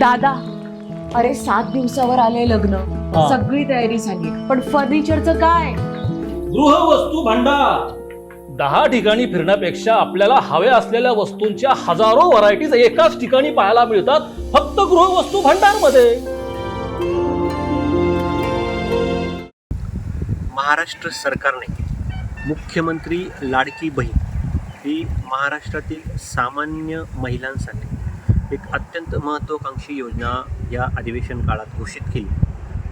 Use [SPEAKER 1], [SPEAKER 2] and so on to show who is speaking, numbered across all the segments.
[SPEAKER 1] दादा अरे सात दिवसावर आले लग्न.
[SPEAKER 2] हा.
[SPEAKER 1] सगळी तयारी झाली. पण फर्निचरचं काय?
[SPEAKER 2] गृहवस्तू भांडार. दहा ठिकाणी फिरण्यापेक्षा आपल्याला हव्या असलेल्या वस्तूंच्या हजारो व्हरायटीज एकाच ठिकाणी पाहायला मिळतात फक्त गृहवस्तू भांडारमध्ये
[SPEAKER 3] महाराष्ट्र सरकारने मुख्यमंत्री लाडकी बहीण ही महाराष्ट्रातील सामान्य महिलांसाठी एक अत्यंत महत्त्वाकांक्षी योजना या अधिवेशन काळात घोषित केली.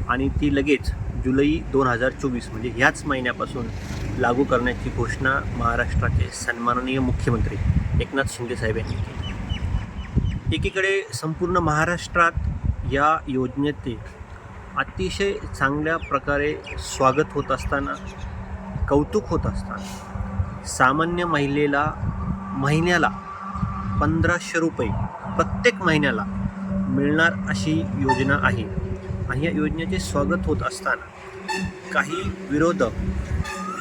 [SPEAKER 3] आणि ती लगेच जुलै दोन हजार चोवीस म्हणजे ह्याच महिन्यापासून लागू करण्याची घोषणा महाराष्ट्राचे सन्माननीय मुख्यमंत्री एकनाथ शिंदे साहेब यांनी केली. एकीकडे संपूर्ण महाराष्ट्रात या योजनेचे अतिशय चांगल्या प्रकारे स्वागत होत असताना कौतुक होत असताना सामान्य महिलेला महिन्याला पंधराशे रुपये प्रत्येक महिन्याला मिळणार अशी योजना आहे. आणि या योजनेचे स्वागत होत असताना काही विरोधक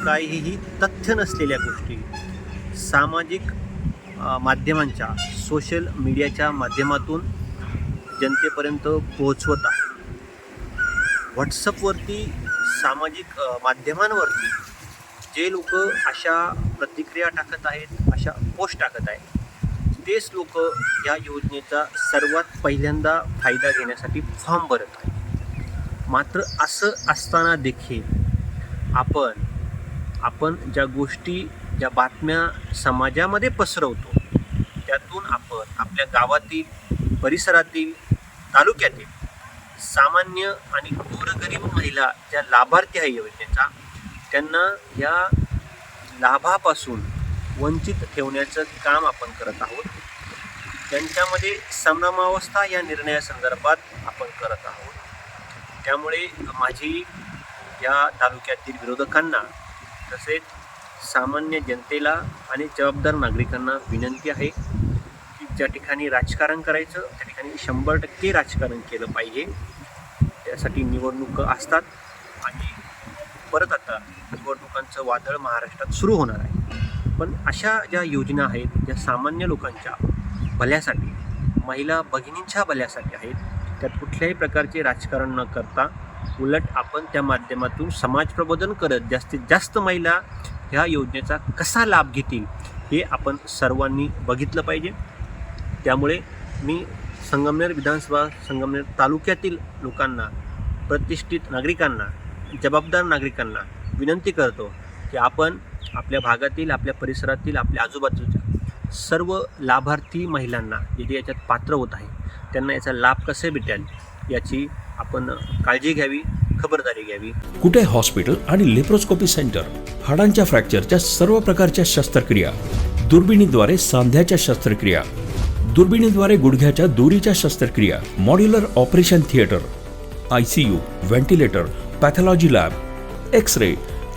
[SPEAKER 3] काहीही तथ्य नसलेल्या गोष्टी सामाजिक माध्यमांच्या सोशल मीडियाच्या माध्यमातून जनतेपर्यंत पोहोचवत आहे. व्हॉट्सअपवरती सामाजिक माध्यमांवरती जे लोक अशा प्रतिक्रिया टाकत आहेत अशा पोस्ट टाकत आहेत तेच लोक या योजनेचा सर्वात पहिल्यांदा फायदा घेण्यासाठी फॉर्म भरत आहेत. मात्र असं असताना देखील आपण आपण ज्या गोष्टी ज्या बातम्या समाजामध्ये पसरवतो त्यातून आपण आपल्या गावातील परिसरातील तालुक्यातील सामान्य आणि गोरगरीब महिला ज्या लाभार्थी आहे योजनेचा त्यांना या लाभापासून वंचित ठेवण्याचं काम आपण करत आहोत. त्यांच्यामध्ये संभ्रमावस्था या निर्णयासंदर्भात आपण करत आहोत. त्यामुळे माझी या तालुक्यातील विरोधकांना तसेच सामान्य जनतेला आणि जबाबदार नागरिकांना विनंती आहे की ज्या ठिकाणी राजकारण करायचं त्या ठिकाणी शंभर टक्के राजकारण केलं पाहिजे. त्यासाठी निवडणूक असतात आणि परत आता निवडणुकांचं वादळ महाराष्ट्रात सुरू होणार आहे. पण अशा ज्या योजना आहेत ज्या सामान्य लोकांच्या भल्यासाठी महिला भगिनींच्या भल्यासाठी आहेत त्यात कुठल्याही प्रकारचे राजकारण न करता उलट आपण त्या माध्यमातून समाज प्रबोधन करत जास्तीत जास्त महिला ह्या योजनेचा कसा लाभ घेतील हे आपण सर्वांनी बघितलं पाहिजे. त्यामुळे मी संगमनेर विधानसभा संगमनेर तालुक्यातील लोकांना प्रतिष्ठित नागरिकांना जबाबदार नागरिकांना विनंती करतो की आपण आपल्या भागातील आपल्या परिसरातील आपल्या आजूबाजूच्या सर्व लाभार्थी महिलांना जे जे याच्यात पात्र होत आहे त्यांना याचा लाभ कसे भेटेल याची आपण काळजी घ्यावी खबरदारी घ्यावी.
[SPEAKER 4] कुठे हॉस्पिटल आणि लेप्रोस्कोपी सेंटर हाडांच्या फ्रॅक्चरच्या सर्व प्रकारच्या शस्त्रक्रिया दुर्बिणीद्वारे सांध्याच्या शस्त्रक्रिया दुर्बिणीद्वारे गुडघ्याच्या दोरीच्या शस्त्रक्रिया modular operation theatre I C U ventilator pathology lab X ray